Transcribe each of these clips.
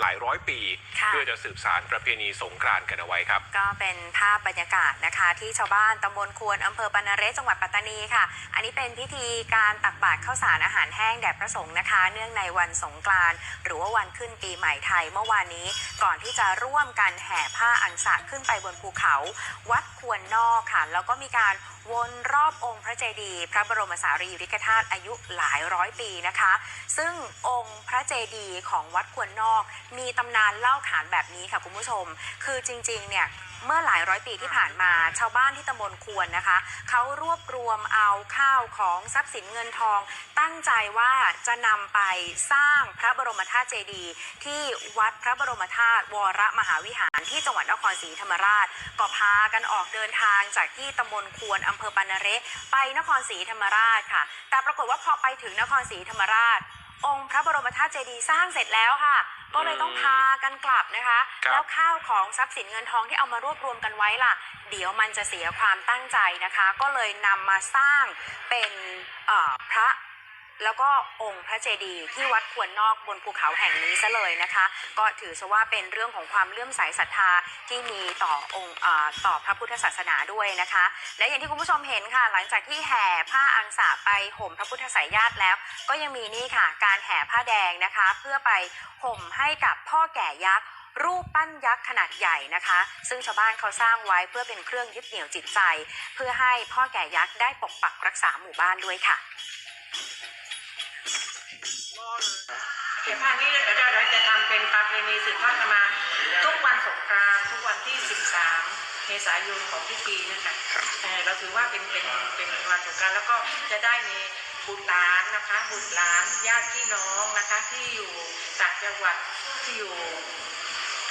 หลายร้อยปี ค่ะ เพื่อจะสืบสารประเพณีสงกรานต์กันเอาไว้ครับ ก็เป็นภาพบรรยากาศนะคะ ที่ชาวบ้านตำบลควนอำเภอปานาเรศจังหวัดปัตตานีค่ะ อันนี้เป็นพิธีการตักบาตรข้าวสารอาหารแห้งแด่พระสงฆ์นะคะ เนื่องในวันสงกรานต์หรือว่าวันขึ้นปีใหม่ไทยเมื่อวานนี้ ก่อนที่จะร่วมกันแห่ผ้าอังสะขึ้นไปบนภูเขา วัดควรนอกค่ะ แล้วก็มีการ วนรอบองค์พระเจดีย์พระบรมสารีริกธาตุอายุหลายร้อยปีนะคะ ซึ่งองค์พระเจดีย์ของวัดควรนอก มีตำนานเล่าขานแบบนี้ค่ะคุณผู้ชม คือจริงๆเนี่ย เมื่อหลายร้อยปีที่ผ่านมาชาวบ้านที่ตำบลควรนะคะเขารวบรวมเอาข้าวของทรัพย์สินเงินทอง ตั้งใจว่าจะนำไปสร้างพระบรมธาตุเจดีย์ที่วัดพระบรมธาตุวรมหาวิหารที่จังหวัดนครศรีธรรมราช ก็พากันออกเดินทางจากที่ตำบลควรอำเภอปานาเรไปนครศรีธรรมราชค่ะ แต่ปรากฏว่าพอไปถึงนครศรีธรรมราช องค์พระบรมธาตุเจดีย์สร้างเสร็จแล้วค่ะ ก็เลยต้องพากันกลับนะคะ ครับ แล้วข้าวของทรัพย์สินเงินทองที่เอามารวบรวมกันไว้ล่ะ เดี๋ยวมันจะเสียความตั้งใจนะคะ ก็เลยนำมาสร้างเป็นเอ่อพระ แล้วก็องค์พระเจดีย์ที่วัดควรนอกบนภูเขาแห่งนี้ซะเลยนะคะ ก็ถือซะว่าเป็นเรื่องของความเลื่อมใสศรัทธาที่มีต่อองค์ต่อพระพุทธศาสนาด้วยนะคะ และอย่างที่คุณผู้ชมเห็นค่ะ หลังจากที่แห่ผ้าอังสะไปห่มพระพุทธสายญาติแล้ว ก็ยังมีนี่ค่ะ การแห่ผ้าแดงนะคะ เพื่อไปห่มให้กับพ่อแก่ยักษ์รูปปั้นยักษ์ขนาดใหญ่นะคะ ซึ่งชาวบ้านเขาสร้างไว้เพื่อเป็นเครื่องยึดเหนี่ยวจิตใจ เพื่อให้พ่อแก่ยักษ์ได้ปกปักรักษาหมู่บ้านด้วยค่ะ เดี๋ยวภานี้เราจะทำเป็นประเพณีสืบทอดกันมา ทุกวันสงกรานต์ทุกวันที่ 13 เมษายนของทุกปีนะคะเอ่อเราถือว่าเป็นเป็นเป็นวันสงกรานต์แล้วก็จะได้มีบุตรหลานนะคะ บุตรหลานญาติพี่น้องนะคะ ที่อยู่ต่างจังหวัดที่อยู่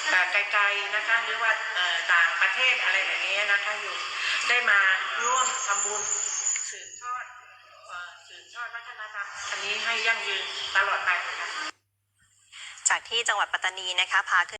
เอ่อไกลๆนะคะหรือว่าเอ่อต่างประเทศอะไรแบบนี้นะคะอยู่ได้มาร่วมทำบุญสืบทอด สืบทอดวัฒนธรรมอันนี้ให้ยั่งยืนตลอดไปนะคะจากที่จังหวัดปัตตานีนะคะพาขึ้น